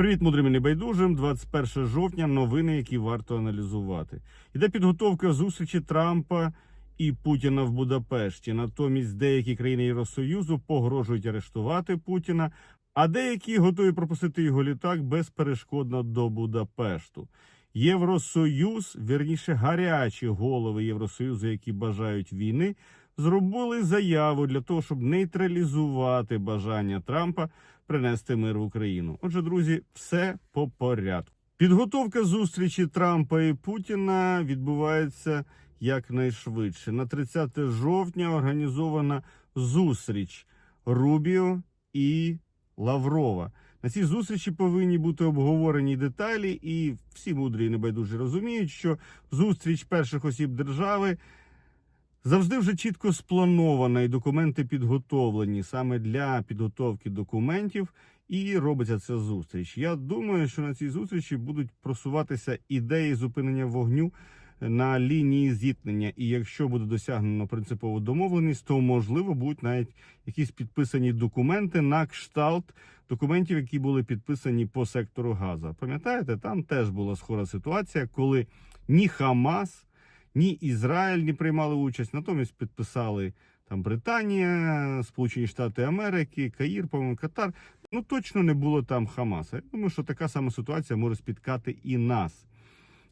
Привіт, мудрим і небайдужим. 21 жовтня. Новини, які варто аналізувати. Іде підготовка зустрічі Трампа і Путіна в Будапешті. Натомість деякі країни Євросоюзу погрожують арештувати Путіна, а деякі готові пропустити його літак безперешкодно до Будапешту. Євросоюз, вірніше, гарячі голови Євросоюзу, які бажають війни, зробили заяву для того, щоб нейтралізувати бажання Трампа принести мир в Україну. Отже, друзі, все по порядку. Підготовка зустрічі Трампа і Путіна відбувається якнайшвидше. На 30 жовтня організована зустріч Рубіо і Лаврова. На цій зустрічі повинні бути обговорені деталі, і всі мудрі і небайдужі розуміють, що зустріч перших осіб держави завжди вже чітко спланована, і документи підготовлені саме для підготовки документів. І робиться ця зустріч. Я думаю, що на цій зустрічі будуть просуватися ідеї зупинення вогню на лінії зіткнення. І якщо буде досягнено принципову домовленість, то можливо будуть навіть якісь підписані документи на кшталт документів, які були підписані по сектору Газа. Пам'ятаєте, там теж була схожа ситуація, коли ні Хамас, ні Ізраїль не приймали участь, натомість підписали там Британія, Сполучені Штати Америки, Каїр, по-моєму, Катар. Ну точно не було там Хамаса. Я думаю, що така сама ситуація може спіткати і нас.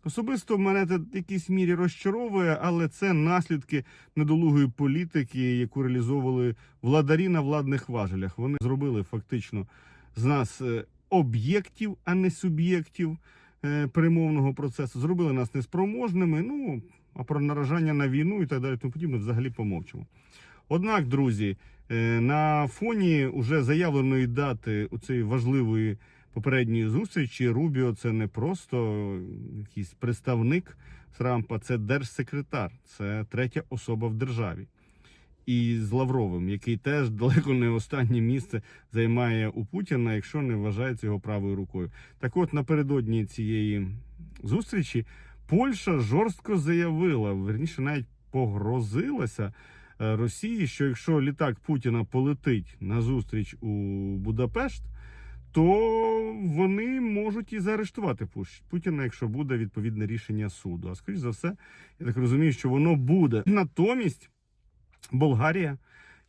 Особисто мене це в якійсь мірі розчаровує, але це наслідки недолугої політики, яку реалізовували владарі на владних важелях. Вони зробили фактично з нас е, об'єктів, а не суб'єктів е, перемовного процесу. Зробили нас неспроможними. Ну а про наражання на війну і так далі, тому подібне взагалі помовчимо. Однак, друзі, е, на фоні уже заявленої дати у цієї важливої попередньої зустрічі Рубіо це не просто якийсь представник Трампа, це держсекретар, це третя особа в державі. І з Лавровим, який теж далеко не останнє місце займає у Путіна, якщо не вважається його правою рукою. Так от напередодні цієї зустрічі Польща жорстко заявила, верніше навіть погрозилася е, Росії, що якщо літак Путіна полетить на зустріч у Будапешт, то вони можуть і заарештувати Путіна, якщо буде відповідне рішення суду. А скоріш за все, я так розумію, що воно буде. Натомість Болгарія,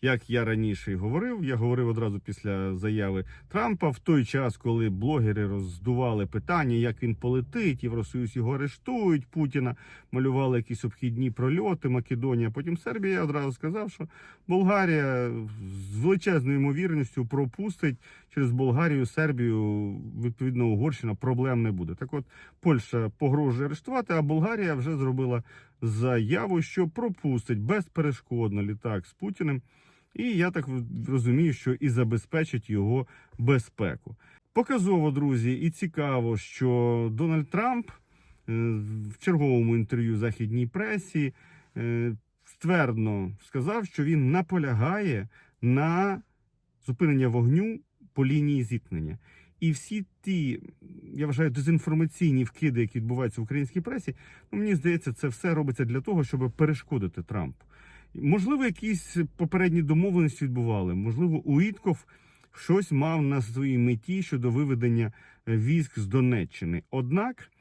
як я раніше й говорив, я говорив одразу після заяви Трампа в той час, коли блогери роздували питання, як він полетить, Євросоюз його арештують, Путіна малювали якісь обхідні прольоти, Македонія, потім Сербія. Я одразу сказав, що Болгарія з величезною ймовірністю пропустить через Болгарію, Сербію, відповідно, Угорщина проблем не буде. Так от Польща погрожує арештувати, а Болгарія вже зробила заяву, що пропустить безперешкодно літак з Путіним. І я так розумію, що і забезпечить його безпеку. Показово, друзі, і цікаво, що Дональд Трамп е, в черговому інтерв'ю західній пресі е, ствердно сказав, що він наполягає на зупинення вогню по лінії зіткнення. І всі ті, я вважаю, дезінформаційні вкиди, які відбуваються в українській пресі, ну мені здається, це все робиться для того, щоб перешкодити Трампу. Можливо, якісь попередні домовленості відбували. Можливо, Уітков щось мав на своїй меті щодо виведення е, військ з Донеччини. Однак,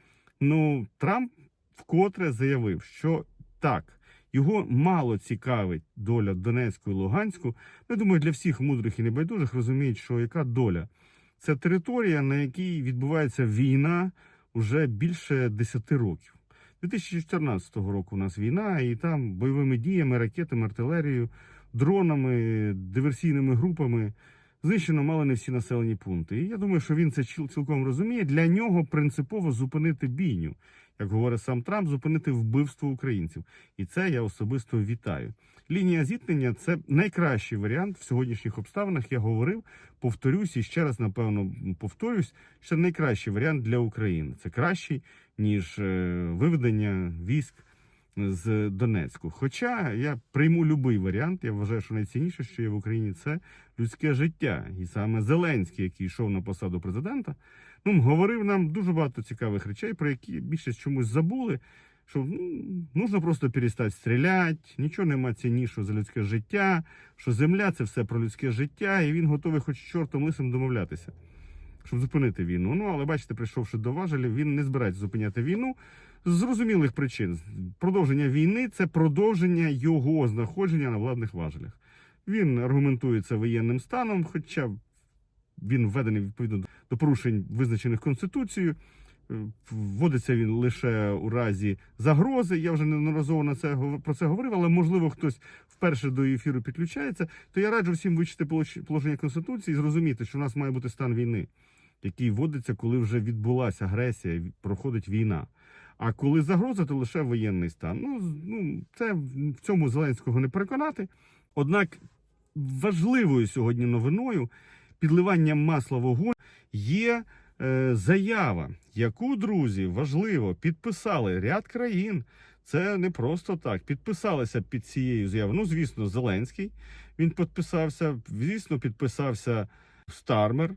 ну Трамп вкотре заявив, що так. Його мало цікавить доля Донецьку і Луганську. Я думаю, для всіх мудрих і небайдужих розуміють, що яка доля це територія, на якій відбувається війна вже більше 10 років. 2014 року у нас війна, і там бойовими діями, ракетами, артилерією, дронами, диверсійними групами знищено мало не всі населені пункти. І я думаю, що він це ціл- цілком розуміє. Для нього принципово зупинити бійню, як говорить сам Трамп, зупинити вбивство українців. І це я особисто вітаю. Лінія зіткнення це найкращий варіант в сьогоднішніх обставинах. Я говорив, повторюсь і ще раз, напевно, повторюсь, що найкращий варіант для України. Це кращий ніж е, виведення військ з Донецьку. Хоча я прийму будь-який варіант, я вважаю, що найцінніше, що є в Україні, це людське життя. І саме Зеленський, який йшов на посаду президента, ну говорив нам дуже багато цікавих речей, про які більшість чомусь забули. Що ну, нужно просто перестати стріляти, нічого нема ціннішого за людське життя, що земля це все про людське життя, і він готовий хоч чортом лисим домовлятися. щоб зупинити війну. Ну але бачите, прийшовши до важелів, він не збирається зупиняти війну з зрозумілих причин. Продовження війни це продовження його знаходження на владних важелях. Він аргументує це воєнним станом, хоча він введений відповідно до порушень, визначених Конституцією. Вводиться він лише у разі загрози. Я вже неодноразово на це про це говорив, але можливо хтось вперше до ефіру підключається. То я раджу всім вичити положення Конституції і зрозуміти, що у нас має бути стан війни, який вводиться, коли вже відбулася агресія, проходить війна. А коли загроза, то лише воєнний стан. Ну, ну це в в цьому Зеленського не переконати. Однак важливою сьогодні новиною підливанням масла вогонь є заява, яку друзі важливо підписали ряд країн. Це не просто так. Підписалися під цією заявою. Ну, звісно, Зеленський. Він підписався. Звісно, підписався Стармер.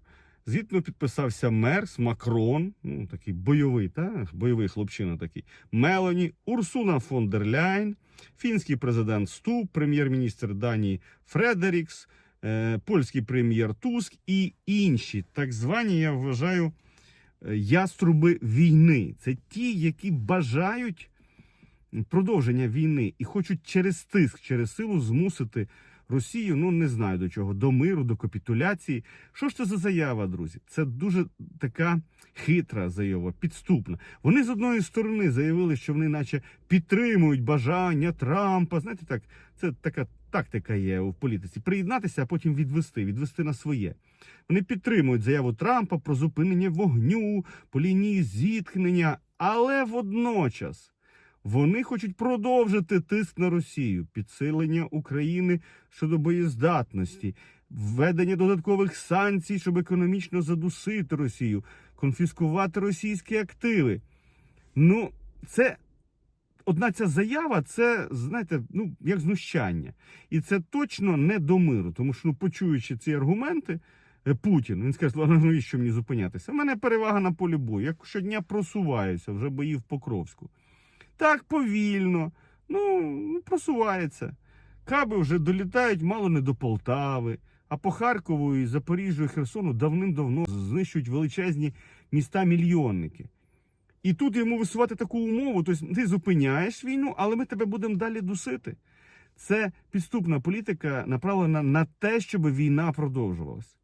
Звідно підписався Мерс, Макрон, ну такий бойовий, та бойовий хлопчина такий. Мелані, Урсуна фон дер Ляйн, фінський президент Ступ, прем'єр-міністр Данії Фредерікс, е, польський прем'єр Туск і інші так звані, я вважаю, е, яструби війни. Це ті, які бажають продовження війни і хочуть через тиск, через силу змусити Росію, ну не знаю до чого, до миру, до капітуляції. Що ж це за заява, друзі? Це дуже така хитра заява, підступна. Вони з одної сторони заявили, що вони, наче, підтримують бажання Трампа. Знаєте, так, це така тактика є в політиці. Приєднатися, а потім відвести, відвести на своє. Вони підтримують заяву Трампа про зупинення вогню, по лінії зіткнення, але водночас. Вони хочуть продовжити тиск на Росію, підсилення України щодо боєздатності, введення додаткових санкцій, щоб економічно задусити Росію, конфіскувати російські активи. Ну, це одна ця заява, це, знаєте, ну, як знущання. І це точно не до миру, тому що, ну, почуючи ці аргументи, е, Путін, він скаже, «Ладно, навіщо мені зупинятися? У мене перевага на полі бою. Я щодня просуваюся, вже бої в Покровську. Так, повільно, ну, просувається. Каби вже долітають мало не до Полтави, а по Харкову і Запоріжжю і Херсону давним-давно знищують величезні міста-мільйонники. І тут йому висувати таку умову, тобто ти зупиняєш війну, але ми тебе будемо далі дусити. Це підступна політика, направлена на те, щоб війна продовжувалась.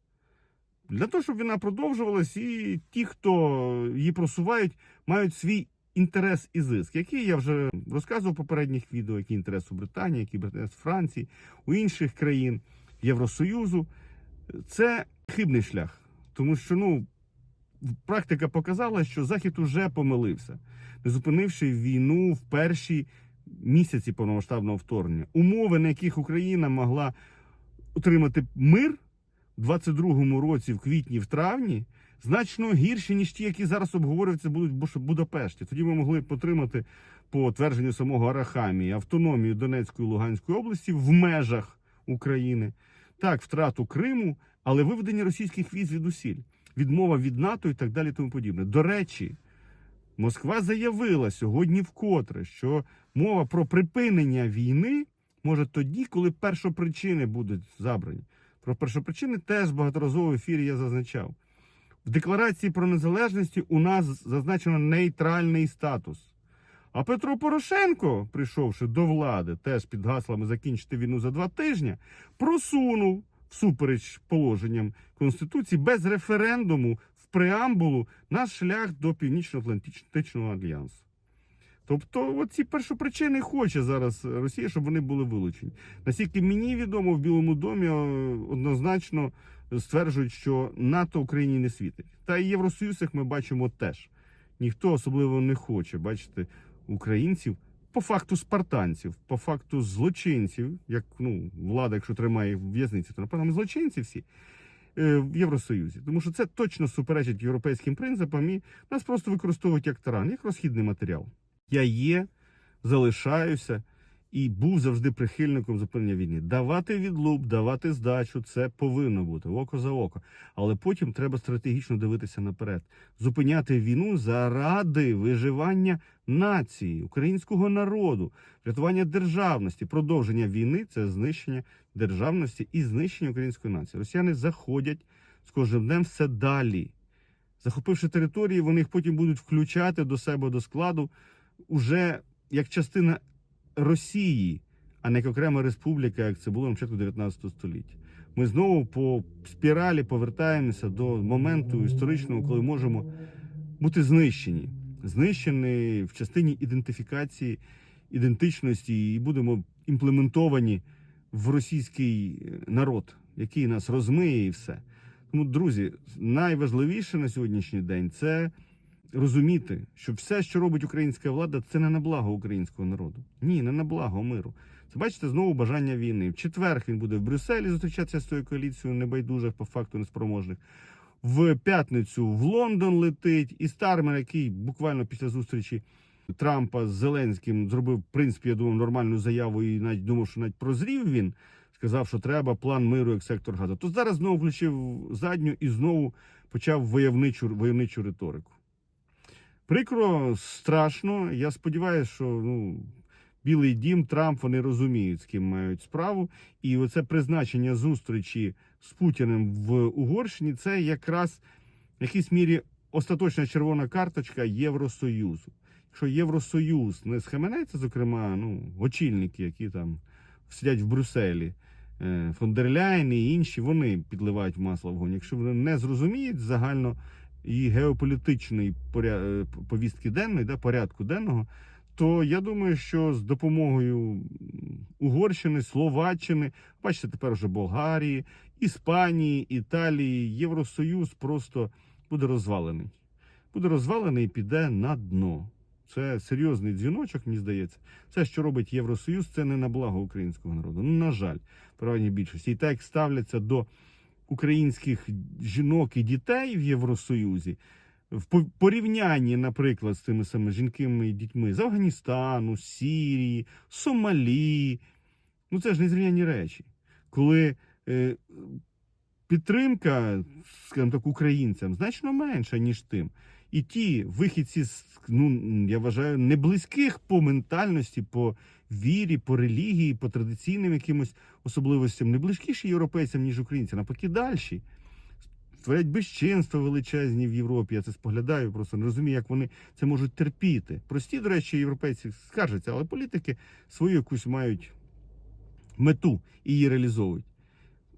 Для того, щоб війна продовжувалась, і ті, хто її просувають, мають свій інтерес і зиск, який я вже розказував в попередніх відео, який інтерес у Британії, який інтерес Франції, у інших країн Євросоюзу. Це хибний шлях, тому що ну, практика показала, що Захід уже помилився, не зупинивши війну в перші місяці повномасштабного вторгнення. Умови, на яких Україна могла отримати мир в 22-му році, в квітні, в травні, значно гірші, ніж ті, які зараз обговорюються будуть в Будапешті. Тоді ми могли б отримати, по твердженню самого Арахамії, автономію Донецької і Луганської області в межах України. Так, втрату Криму, але виведення російських військ від усіль, відмова від НАТО і так далі. Тому подібне. До речі, Москва заявила сьогодні вкотре, що мова про припинення війни може тоді, коли першопричини будуть забрані. Про першопричини теж багаторазово в ефірі я зазначав. В декларації про незалежності у нас зазначено нейтральний статус. А Петро Порошенко, прийшовши до влади, теж під гаслами закінчити війну за два тижні, просунув всупереч положенням Конституції без референдуму в преамбулу наш шлях до Північно-Атлантичного альянсу. Тобто, оці першопричини хоче зараз Росія, щоб вони були вилучені. Наскільки мені відомо, в Білому домі е, однозначно стверджують, що НАТО Україні не світить. Та і Євросоюз, як ми бачимо, теж ніхто особливо не хоче бачити українців по факту спартанців, по факту злочинців, як ну, влада, якщо тримає в в'язниці, то напевно злочинці всі е, в Євросоюзі. Тому що це точно суперечить європейським принципам і нас просто використовують як таран, як розхідний матеріал. Я є, залишаюся і був завжди прихильником зупинення війни. Давати відлуп, давати здачу це повинно бути око за око. Але потім треба стратегічно дивитися наперед, зупиняти війну заради виживання нації, українського народу, рятування державності, продовження війни це знищення державності і знищення української нації. Росіяни заходять з кожним днем все далі. Захопивши території, вони їх потім будуть включати до себе до складу уже як частина Росії, а не як окрема республіка, як це було на початку 19 століття. Ми знову по спіралі повертаємося до моменту історичного, коли можемо бути знищені. Знищені в частині ідентифікації, ідентичності, і будемо імплементовані в російський народ, який нас розмиє і все. Тому, друзі, найважливіше на сьогоднішній день це розуміти, що все, що робить українська влада, це не на благо українського народу. Ні, не на благо миру. Це бачите знову бажання війни. В четвер він буде в Брюсселі зустрічатися з тою коаліцією небайдужих, по факту неспроможних. В п'ятницю в Лондон летить, і Стармер, який буквально після зустрічі Трампа з Зеленським зробив, в принципі, я думав, нормальну заяву і навіть думав, що навіть прозрів він. Сказав, що треба план миру як сектор газу. То зараз знову включив задню і знову почав войовничу, войовничу риторику. Прикро, страшно. Я сподіваюся, що ну, Білий дім, Трамп вони розуміють, з ким мають справу. І оце призначення зустрічі з Путіним в Угорщині це якраз в якійсь мірі остаточна червона карточка Євросоюзу. Якщо Євросоюз не схаменеться, зокрема, ну, очільники, які там сидять в Брюсселі, е, фон дер Ляйн і інші, вони підливають масло вогонь. Якщо вони не зрозуміють загально і геополітичної е, повістки денної, да, порядку денного, то я думаю, що з допомогою Угорщини, Словаччини, бачите, тепер вже Болгарії, Іспанії, Італії, Євросоюз просто буде розвалений. Буде розвалений і піде на дно. Це серйозний дзвіночок, мені здається. Це, що робить Євросоюз, це не на благо українського народу. Ну, на жаль, правильній більшості. І так як ставляться до українських жінок і дітей в Євросоюзі, в порівнянні, наприклад, з тими самими жінками і дітьми з Афганістану, Сірії, Сомалі, ну це ж незрівнянні речі. Коли е, підтримка, скажімо так, українцям значно менша, ніж тим. І ті вихідці з, ну, я вважаю, не близьких по ментальності, по вірі, по релігії, по традиційним якимось особливостям, не близькіші європейцям, ніж українцям, навпаки дальші. Створять безчинства величезні в Європі. Я це споглядаю, просто не розумію, як вони це можуть терпіти. Прості, до речі, європейці скаржаться, але політики свою якусь мають мету і її реалізовують.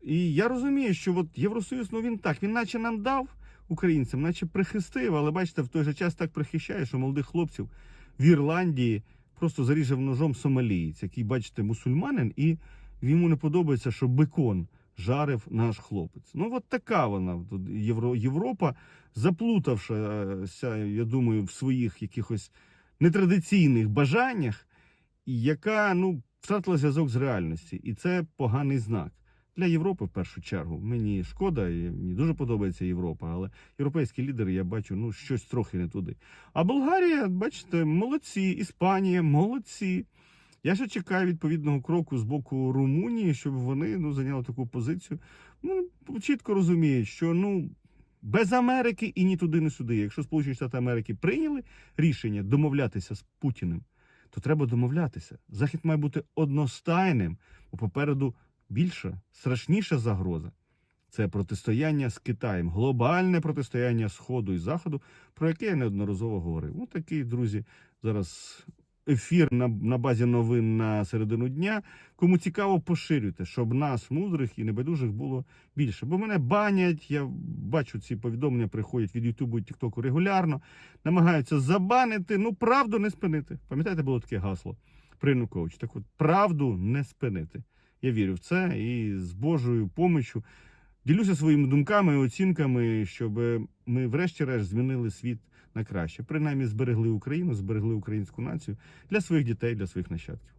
І я розумію, що от Євросоюз, ну він так, він наче нам дав українцям, наче прихистив, але бачите, в той же час так прихищає, що молодих хлопців в Ірландії просто зарізав ножом сомалієць, який, бачите, мусульманин, і йому не подобається, що бекон жарив наш хлопець. Ну, от така вона тут Євро, Європа, заплутавшися, я думаю, в своїх якихось нетрадиційних бажаннях, яка ну, втратила зв'язок з реальності, І це поганий знак. Для Європи в першу чергу. Мені шкода, і мені дуже подобається Європа, але європейські лідери я бачу ну щось трохи не туди. А Болгарія, бачите, молодці, Іспанія, молодці. Я ще чекаю відповідного кроку з боку Румунії, щоб вони ну, зайняли таку позицію. Ну, чітко розуміють, що ну. Без Америки і ні туди, ні сюди. Якщо Сполучені Штати Америки прийняли рішення домовлятися з Путіним, то треба домовлятися. Захід має бути одностайним, бо попереду більша, страшніша загроза це протистояння з Китаєм, глобальне протистояння Сходу і Заходу, про яке я неодноразово говорив. Ну, такий, друзі, зараз ефір на, на базі новин на середину дня. Кому цікаво, поширюйте, щоб нас, мудрих і небайдужих, було більше. Бо мене банять, я бачу ці повідомлення, приходять від Ютубу і Тіктоку регулярно, намагаються забанити, ну правду не спинити. Пам'ятаєте, було таке гасло при Януковичі? Так от правду не спинити. Я вірю в це і з Божою помічю ділюся своїми думками і оцінками, щоб ми, врешті-решт, змінили світ на краще. Принаймні зберегли Україну, зберегли українську націю для своїх дітей, для своїх нащадків.